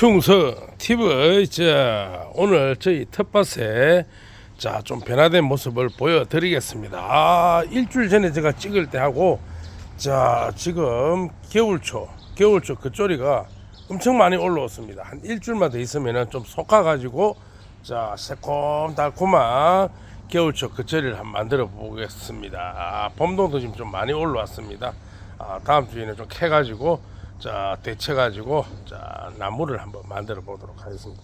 충성 TV 자 오늘 저희 텃밭에 자 좀 변화된 모습을 보여드리겠습니다. 아 일주일 전에 제가 찍을 때 하고 자 지금 겨울초 겨울초 그 쪼리가 엄청 많이 올라왔습니다. 한 일주일만 더 있으면은 좀 솎아가지고 자 새콤달콤한 겨울초 그 쪼리를 한번 만들어 보겠습니다. 아, 봄동도 지금 좀 많이 올라왔습니다. 아, 다음 주에는 좀 캐가지고 자 데쳐 가지고 자 나무를 한번 만들어 보도록 하겠습니다.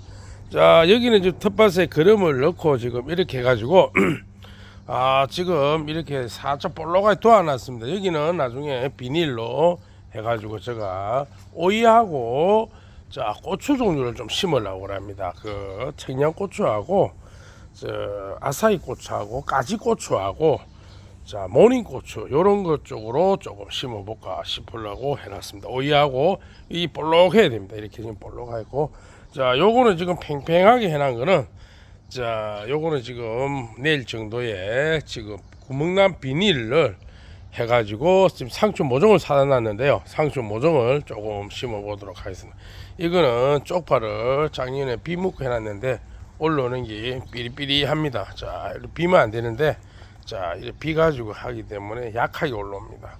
자 여기는 지금 텃밭에 거름을 넣고 지금 이렇게 해 가지고 아 지금 이렇게 살짝 볼록하게 도와놨습니다. 여기는 나중에 비닐로 해 가지고 제가 오이하고 자 고추 종류를 좀 심으려고 합니다. 그 청양고추하고 저 아사히 고추하고 까지 고추하고 자 모닝고추 요런 것 쪽으로 조금 심어볼까 싶으려고 해놨습니다. 오이하고 이 볼록해야 됩니다. 이렇게 지금 볼록하고 자 요거는 지금 팽팽하게 해놓은 거는 자 요거는 지금 내일 정도에 지금 구멍난 비닐을 해가지고 지금 상추 모종을 사다 놨는데요. 상추 모종을 조금 심어 보도록 하겠습니다. 이거는 쪽파를 작년에 비 묻고 해놨는데 올라오는 게 삐리삐리합니다. 자, 비면 안 되는데 자, 이렇게 비 가지고 하기 때문에 약하게 올라옵니다.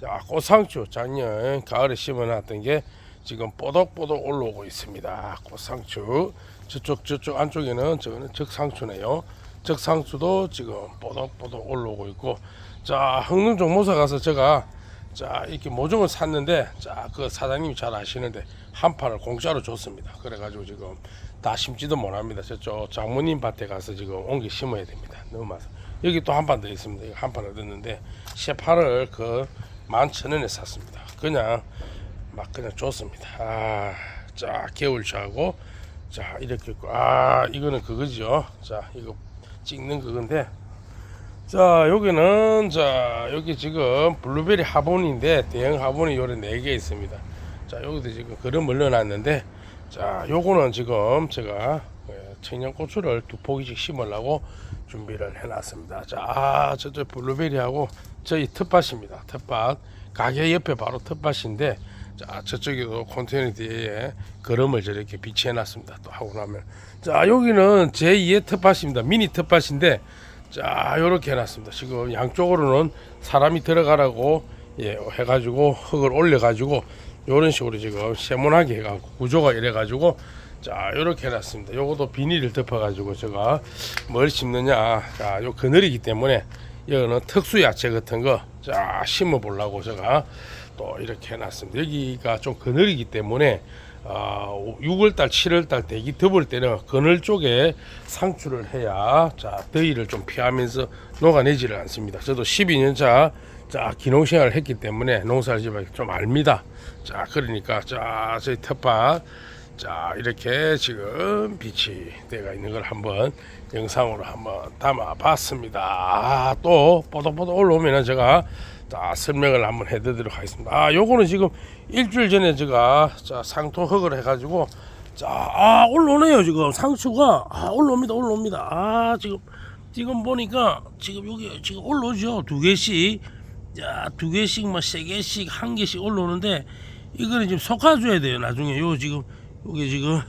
자, 꽃상추 작년 가을에 심어놨던 게 지금 뽀독뽀독 올라오고 있습니다. 꽃상추 저쪽 저쪽 안쪽에는 저거는 적상추네요. 적상추도 지금 뽀독뽀독 올라오고 있고 자 흥릉 종모사 가서 제가 자 이렇게 모종을 샀는데 자 그 사장님이 잘 아시는데 한 판을 공짜로 줬습니다. 그래가지고 지금 다 심지도 못합니다. 저쪽 장모님 밭에 가서 지금 옮겨 심어야 됩니다. 너무 많아. 여기 또 한 판 더 있습니다. 한 판을 얻었는데 세 판을 그 만천 원에 샀습니다. 그냥 막 그냥 줬습니다. 아, 자 겨울차고 자 이렇게 있고 아 이거는 그거죠. 자 이거 찍는 그건데 자 여기는 자 여기 지금 블루베리 화분인데 대형 화분이 요래 네개 있습니다. 자 여기도 지금 그름 올려놨는데 자 요거는 지금 제가 예, 청양고추를 두 포기씩 심으려고 준비를 해놨습니다. 자 아, 저쪽 블루베리하고 저희 텃밭입니다. 텃밭 가게 옆에 바로 텃밭인데 자 저쪽에도 컨테이너 뒤에 그름을 저렇게 비치해 놨습니다. 또 하고 나면 자 여기는 제2의 텃밭입니다. 미니 텃밭인데 자 요렇게 해놨습니다. 지금 양쪽으로는 사람이 들어가라고 예 해가지고 흙을 올려가지고 요런 식으로 지금 세모나게 해가지고 구조가 이래가지고 자 요렇게 해놨습니다. 요것도 비닐을 덮어가지고 제가 뭘 심느냐 자요 그늘이기 때문에 여기는 특수 야채 같은 거 자 심어 보려고 제가 또 이렇게 해놨습니다. 여기가 좀 그늘이기 때문에 어, 6월달, 7월달 대기 더울 때는 그늘 쪽에 상추를 해야 자 더위를 좀 피하면서 녹아내지를 않습니다. 저도 12년차 자 기농생활을 했기 때문에 농사를 지을 좀 압니다. 자 그러니까 자 저희 텃밭 자 이렇게 지금 빛이 되어 있는 걸 한번 영상으로 한번 담아 봤습니다. 아, 또 뽀독뽀독 올라오면 제가 자 설명을 한번 해드리도록 하겠습니다. 아 요거는 지금 일주일 전에 제가 자 상토 흙을 해가지고 자아 올라오네요 지금 상추가 아 올라옵니다 올라옵니다. 아 지금 지금 보니까 지금 여기 지금 올라오죠 두 개씩 야두 개씩 뭐 세 개씩 한 개씩 올라오는데 이거는 지금 솎아줘야 돼요 나중에 요 지금 요게 지금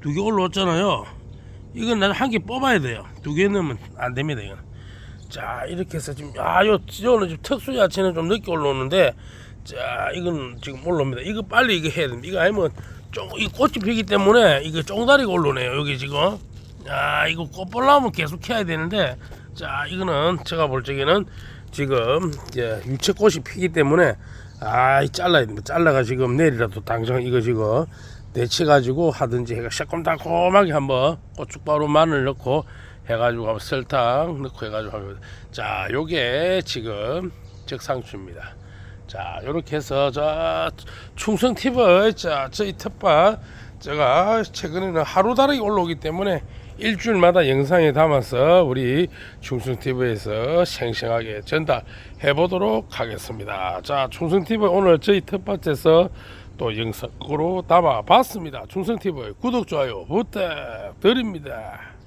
두 개 올라왔잖아요. 이건 나중 한개 뽑아야 돼요. 두 개 넣으면 안 됩니다 이건. 자 이렇게 해서 지금 아요 요는 지금 특수 야채는 좀 늦게 올라오는데 자 이건 지금 올라옵니다. 이거 빨리 이거 해야 됩니다. 이거 아니면 좀이 꽃이 피기 때문에 이거 쫑다리가 올라오네요. 여기 지금 아 이거 꽃 보려면 계속 해야 되는데 자 이거는 제가 볼 적에는 지금 이제 유채꽃이 피기 때문에 아 잘라야 됩니다. 잘라가 지금 내일이라도 당장 이거 지금 데쳐가지고 하든지 해가 새콤달콤하게 한번 고춧가루 마늘 넣고 해가지고 한번 설탕 넣고 해가지고 하면 자 요게 지금 적상추입니다. 자 요렇게 해서 저 충성 팁을 자 저희 텃밭 제가 최근에는 하루 다르게 올라오기 때문에 일주일마다 영상에 담아서 우리 충성 TV에서 생생하게 전달해 보도록 하겠습니다. 자 충성 TV 오늘 저희 텃밭에서 또 영상으로 담아 봤습니다. 충성 TV 구독 좋아요 부탁드립니다.